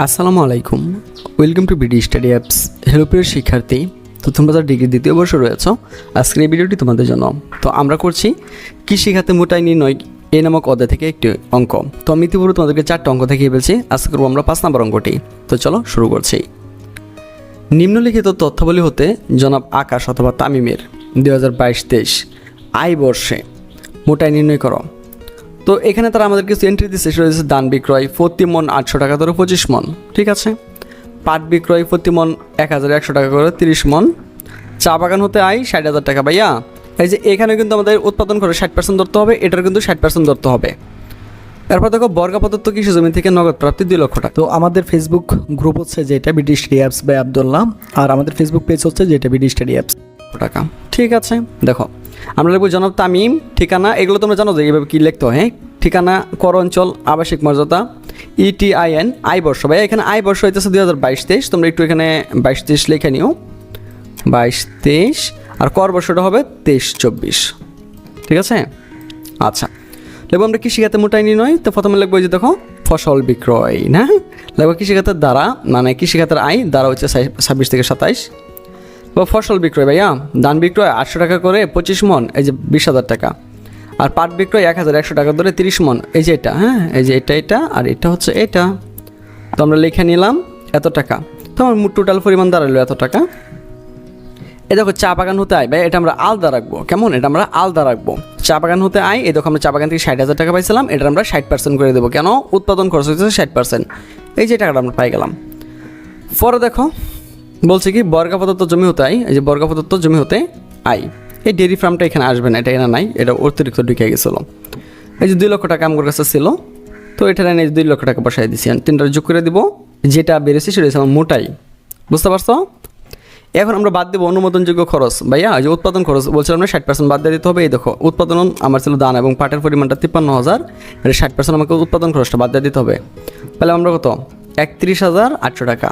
আসসালামু আলাইকুম। Welcome to BD study apps hello প্রিয় শিক্ষার্থী, তো তোমরা যারা ডিগ্রি দ্বিতীয় বর্ষ রয়েছ, আজকের এই ভিডিওটি তোমাদের জন্য। তো আমরা করছি কৃষি খাতে মোটাই নির্ণয়, এ নামক অধ্যায় থেকে একটি অঙ্ক। তো আমি ইতিপূর্বে তোমাদেরকে চারটা অঙ্ক দেখিয়ে ফেলছি, আজকে করব আমরা পাঁচ নম্বর অঙ্কটি। তো চলো শুরু করছি। নিম্নলিখিত তথ্যাবলী হতে জনাব আকাশ অথবা তামিমের দুই হাজার বাইশ তেইশ, আয় বর্ষে মোটাই নির্ণয় করো। তো এখানে তারা আমাদের কিছু এন্ট্রি দিচ্ছে সেটা হচ্ছে দান বিক্রয় প্রতি মন আটশো টাকা ধরে পঁচিশ মন ঠিক আছে? পাট বিক্রয় প্রতি মন এক হাজার একশো টাকা করে তিরিশ মন। চা বাগান হতে আয় ষাট হাজার টাকা ভাইয়া। এই যে এখানে কিন্তু আমাদের উৎপাদন করে ষাট পার্সেন্ট ধরতে হবে এটার কিন্তু ষাট পার্সেন্ট ধরতে হবে। এরপর দেখো বর্গা প্রদত্ত কৃষি জমি থেকে নগদ প্রাপ্তি দুই লক্ষ টাকা। তো আমাদের ফেসবুক গ্রুপ হচ্ছে যেটা BD study apps by Abdullah আর আমাদের ফেসবুক পেজ হচ্ছে যেটা বিডি স্টাডি অ্যাপস টাকা। ঠিক আছে দেখো। আমরা লিখব জনাব তামিম, ঠিকানা, এগুলো তোমরা জানো যে এইভাবে কী লিখতে হয় হ্যাঁ? ঠিকানা, কর অঞ্চল, আবাসিক মর্যাদা E ইটিআইএন আই বর্ষ ভাই এখানে আই বর্ষ হইতেছে দুই হাজার বাইশ তেইশ, তোমরা একটু এখানে বাইশ তেইশ লিখে নিও। বাইশ তেইশ, আর কর বর্ষটা হবে তেইশ চব্বিশ। ঠিক আছে? আচ্ছা। লিখব আমরা কৃষিখাতে মোটাই নয় তো প্রথমে লিখব যে দেখো, ফসল বিক্রয়, না? লিখব কৃষিখাতের দ্বারা মানে কৃষিখাতের আয়, দ্বারা হচ্ছে ছাব্বিশ থেকে সাতাইশ। বা ফসল বিক্রয় ভাইয়া, ধান বিক্রয় আটশো টাকা করে পঁচিশ মন, এই যে বিশ হাজার টাকা। আর পাট বিক্রয় এক হাজার একশো টাকা ধরে তিরিশ মন, এই যে এটা হ্যাঁ এই যে এটা এটা, আর এটা হচ্ছে এটা। তো আমরা লিখে নিলাম এত টাকা। তো আমার মোট টোটাল পরিমাণ দাঁড়াল এত টাকা। এ দেখো, চা বাগান হতে আয়। ভাই, এটা আমরা আলাদা রাখব। কেমন? এটা আমরা আলাদা রাখব। চা বাগান হতে আয়। এই দেখো, আমরা চা বাগান থেকে ষাট হাজার টাকা পাইছিলাম। এটা আমরা ষাট পার্সেন্ট করে দেবো। কেন? উৎপাদন খরচ হচ্ছে ষাট পার্সেন্ট এই যে টাকাটা আমরা পাই গেলাম। পরে দেখো বলছে কি, বর্গা প্রদত্ত জমি হতে আই এই যে বর্গা প্রদত্ত জমি হতে আই। এই ডেয়ারি ফার্মটা এখানে আসবে না, এটা এখানে নাই, এটা অতিরিক্ত ঢুকে গেছিল। এই যে দুই লক্ষ টাকা আমার কাছে ছিল, তো এটা এনে দুই লক্ষ টাকা বসাই দিছি তিনটা যোগ করে দিব, যেটা বেড়েছে সেটা আমার মোটাই। বুঝতে পারছ? এখন আমরা বাদ দেবো অনুমোদনযোগ্য খরচ। ভাইয়া যে উৎপাদন খরচ, বলছিলাম না, ষাট পার্সেন্ট বাদ দিয়ে দিতে হবে, এই দেখো, উৎপাদন আমার ছিল দান এবং পাটের পরিমাণটা তিপ্পান্ন হাজার, এটা ষাট পার্সেন্ট আমাকে উৎপাদন খরচটা বাদ দিয়ে দিতে হবে। তাহলে আমরা কত? একত্রিশ হাজার আটশো টাকা।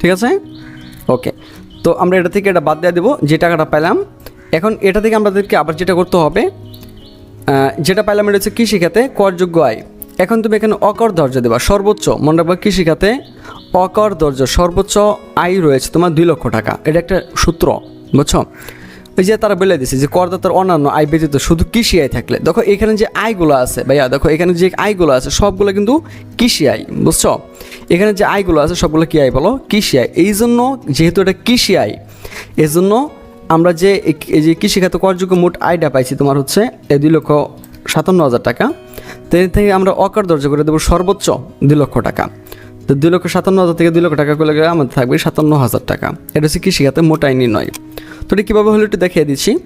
ঠিক আছে? ওকে। তো আমরা এটা থেকে এটা বাদ দিয়ে দেবো, যে টাকাটা পেলাম। এখন এটা থেকে আমাদেরকে আবার যেটা করতে হবে যেটা পাইলাম এটা হচ্ছে কৃষিখাতে করযোগ্য আয়। এখন তুমি এখানে অকর ধৈর্য দেবা, সর্বোচ্চ। মনে রাখবা কৃষিখাতে অকর ধৈর্য সর্বোচ্চ আয় রয়েছে তোমার দুই লক্ষ টাকা। এটা একটা সূত্র, বুঝছ? ওই যে তারা বলে দিছে যে করদাতার অন্যান্য আয় ব্যতীত শুধু কৃষি আয় থাকলে। দেখো এখানে যে আয়গুলো আছে, ভাইয়া, দেখো এখানে যে আয়গুলো আছে, সবগুলো কিন্তু কৃষি আয়, বুঝছ? এখানে যে আয়গুলো আছে, সবগুলো কী আয় বলো? কৃষি আয় এই জন্য যেহেতু এটা কৃষি আয় এই জন্য আমরা যে এই- যে কৃষিখাতে করযোগ্য মোট আয়টা পাইছি তোমার হচ্ছে এই দুই লক্ষ সাতান্ন হাজার টাকা। তো এর থেকে আমরা অকার দর্জ করে দেবো সর্বোচ্চ দুই লক্ষ টাকা। তো দুই লক্ষ সাতান্ন হাজার থেকে দুই লক্ষ টাকা করলে গেলে আমাদের থাকবে সাতান্ন হাজার টাকা। এটা হচ্ছে কৃষিখাতে মোট আয় নির্ণয়। তো এটা কীভাবে হলো একটু দেখিয়ে দিচ্ছি।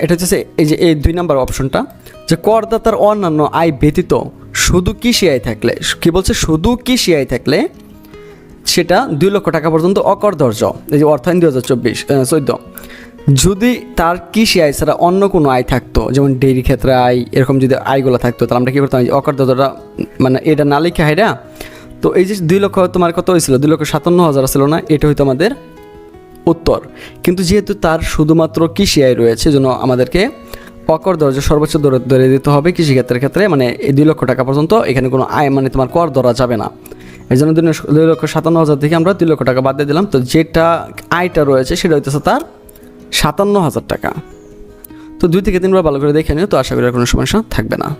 এটা হচ্ছে এই যে এই দুই নাম্বার অপশনটা, যে করদাতার অন্যান্য আয় ব্যতীত শুধু কৃষি আয় থাকলে? কি বলছে? শুধু কৃষি আয় থাকলে সেটা দুই লক্ষ টাকা পর্যন্ত অকর দর্জ এই যে অর্থায়ন দুই হাজার চব্বিশ চোদ্দ। যদি তার কৃষি আয় ছাড়া অন্য কোনো আয় থাকতো, যেমন ডেইরি ক্ষেত্রে আয়, এরকম যদি আয়গুলো থাকতো, তাহলে আমরা কী করতাম? এই অকর দর্জটা মানে এটা না লিখে হাইরা তো এই যে দুই লক্ষ তোমার কত হয়েছিল? দুই লক্ষ সাতান্ন হাজার ছিল না? এটা হয়তো আমাদের উত্তর। কিন্তু যেহেতু তার শুধুমাত্র কৃষি আয় রয়েছে জন্য আমাদেরকে অকর দরজা সর্বোচ্চ দরে ধরে দিতে হবে কৃষিক্ষেত্রের ক্ষেত্রে মানে এই দুই লক্ষ টাকা পর্যন্ত এখানে কোনো আয় মানে তোমার কর ধরা যাবে না। এই জন্য দুই লক্ষ- সাতান্ন হাজার থেকে আমরা দুই লক্ষ টাকা বাদ দিয়ে দিলাম। তো যেটা আয়টা রয়েছে সেটা হইতেছে তার সাতান্ন হাজার টাকা। তো দুই থেকে তিনবার ভালো করে দেখে নিও, তো আশা করি কোনো সমস্যা থাকবে না।